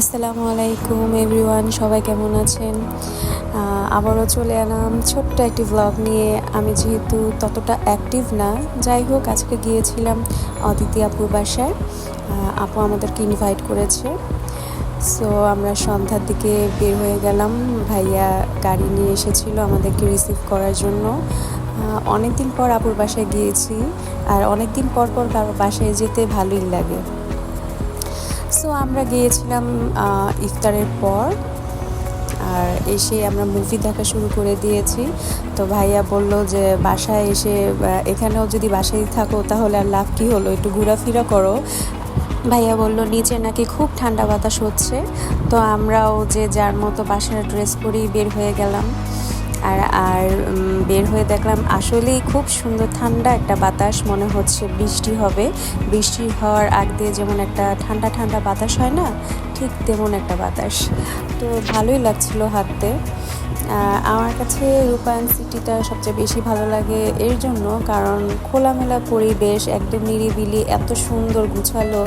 আসসালামু আলাইকুম এভরিওয়ান সবাই কেমন আছেন? আবারও চলে এলাম ছোট্ট একটি ব্লগ নিয়ে। আমি যেহেতু ততটা অ্যাক্টিভ না, যাই হোক, আজকে গিয়েছিলাম অদিতি আপুর বাসায়। আপু আমাদেরকে ইনভাইট করেছে। সো আমরা সন্ধ্যার দিকে বের হয়ে গেলাম। ভাইয়া গাড়ি নিয়ে এসেছিল আমাদেরকে রিসিভ করার জন্য। অনেক দিন পর আপুর বাসায় গিয়েছি। আর অনেক দিন পর পর কারও বাসায় যেতে ভালোই লাগে। সো আমরা গিয়েছিলাম ইফতারের পর। আর এসে আমরা মুভি দেখা শুরু করে দিয়েছি। তো ভাইয়া বলল যে, বাসায় এসে এখানেও যদি বাসায় থাকো তাহলে আর লাভ কী হলো? একটু ঘোরাফেরা করো। ভাইয়া বলল, নিচে নাকি খুব ঠান্ডা বাতাস হচ্ছে। তো আমরাও যে যার মতো বাসার ড্রেস পরেই বের হয়ে গেলাম। আর আর বের হয়ে দেখলাম আসলেই খুব সুন্দর ঠান্ডা একটা বাতাস মনে হচ্ছে বৃষ্টি হবে। বৃষ্টি হওয়ার আগ দিয়ে যেমন একটা ঠান্ডা ঠান্ডা বাতাস হয় না, ঠিক তেমন একটা বাতাস। তো ভালোই লাগছিল হাঁটতে। আমার কাছে রূপায়ণ সিটিটা সবচেয়ে বেশি ভালো লাগে এর জন্য কারণ খোলামেলা পরিবেশ, একদম নিরিবিলি, এত সুন্দর গুছালো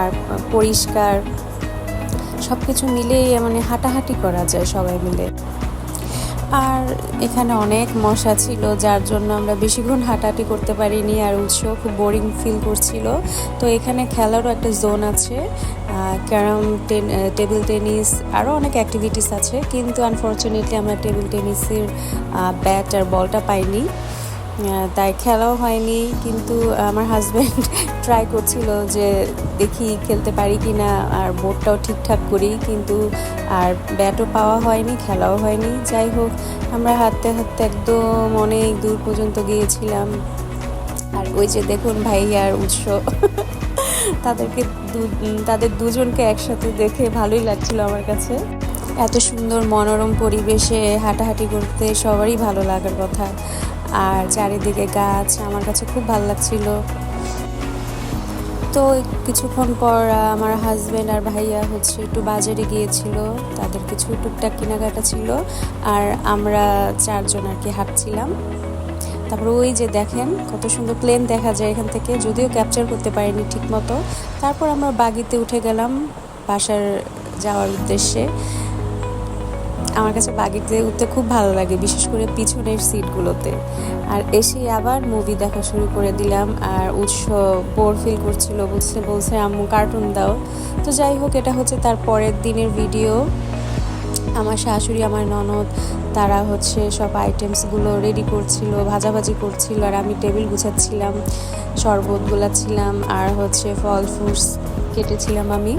আর পরিষ্কার। সব কিছু মিলেই মানে হাঁটাহাঁটি করা যায় সবাই মিলে। আর এখানে অনেক মশা ছিল, যার জন্য আমরা বেশিক্ষণ হাঁটাহাঁটি করতে পারিনি আর উৎস খুব বোরিং ফিল করছিল। তো এখানে খেলারও একটা জোন আছে ক্যারাম টেবিল টেনিস আরও অনেক অ্যাক্টিভিটিস আছে, কিন্তু আনফর্চুনেটলি আমরা টেবিল টেনিসের ব্যাট আর বলটা পাইনি। তাই খেলাও হয়নি, কিন্তু আমার হাজব্যান্ড ট্রাই করছিল যে দেখি খেলতে পারি কি না আর বোর্ডটাও ঠিকঠাক করি, কিন্তু আর ব্যাটও পাওয়া হয়নি, খেলাও হয়নি। যাই হোক, আমরা হাঁটতে হাঁটতে একদম অনেক দূর পর্যন্ত গিয়েছিলাম। আর ওই যে দেখুন ভাই আর উৎস তাদেরকে তাদের দুজনকে একসাথে দেখে ভালোই লাগছিল আমার কাছে। এত সুন্দর মনোরম পরিবেশে হাঁটাহাঁটি করতে সবারই ভালো লাগার কথা। আর চারিদিকে গাছ, আমার কাছে খুব ভালো লাগছিল। তো কিছুক্ষণ পর আমার হাজব্যান্ড আর ভাইয়া হচ্ছে একটু বাজারে গিয়েছিল। তাদের কিছু টুকটাক কেনাকাটা ছিল আর আমরা চারজন আর কি হাঁটছিলাম। তারপর ওই যে দেখেন, কত সুন্দর প্লেন দেখা যায় এখান থেকে। যদিও ক্যাপচার করতে পারিনি ঠিক মতো তারপর আমরা বাগিতে উঠে গেলাম বাসার যাওয়ার উদ্দেশ্যে। আমার কাছে বাগিতে উঠতে খুব ভালো লাগে, বিশেষ করে পিছনের সিটগুলোতে। আর এসে আবার মুভি দেখা শুরু করে দিলাম, আর উৎস বোর ফিল করছিল, বলছে বলছে, আম্মু কার্টুন দাও। তো যাই হোক, এটা হচ্ছে তার পরের দিনের ভিডিও আমার শাশুড়ি, আমার ননদ, তারা হচ্ছে সব আইটেমসগুলো রেডি করছিল, ভাজাভাজি করছিল, আর আমি টেবিল গুছাচ্ছিলাম, শরবত গুলাচ্ছিলাম, আর হচ্ছে ফল ফ্রুটস কেটেছিলাম আমি।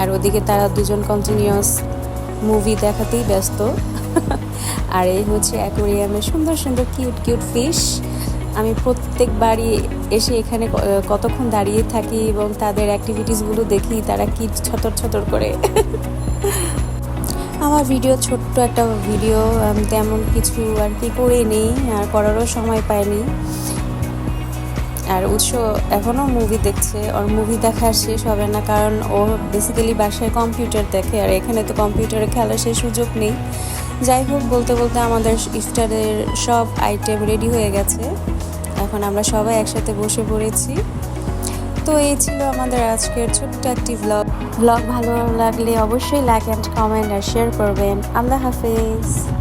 আর ওদিকে তারা দুজন কন্টিনিউয়াস মুভি দেখাতেই ব্যস্ত। আর এই হচ্ছে অ্যাকোরিয়ামে সুন্দর সুন্দর কিউট কিউট ফিশ আমি প্রত্যেকবারই এসে এখানে কতক্ষণ দাঁড়িয়ে থাকি এবং তাদের অ্যাক্টিভিটিসগুলো দেখি, তারা কি ছতর ছতর করে। আমার ভিডিও ছোট্ট একটা ভিডিও আমি তেমন কিছু আর কি করে নেই আর করারও সময় পাইনি। আর উৎস এখনও মুভি দেখছে, ওর মুভি দেখা শেষ হবে না কারণ ও বেসিক্যালি বাসায় কম্পিউটার দেখে আর এখানে তো কম্পিউটারে খেলার সেই সুযোগ নেই। যাই হোক, বলতে বলতে আমাদের ইফতারের সব আইটেম রেডি হয়ে গেছে। এখন আমরা সবাই একসাথে বসে পড়েছি। তো এই ছিল আমাদের আজকের ছোট্ট একটি ব্লগ ব্লগ ভালো লাগলে অবশ্যই লাইক অ্যান্ড কমেন্ট আর শেয়ার করবেন। আল্লাহ হাফেজ।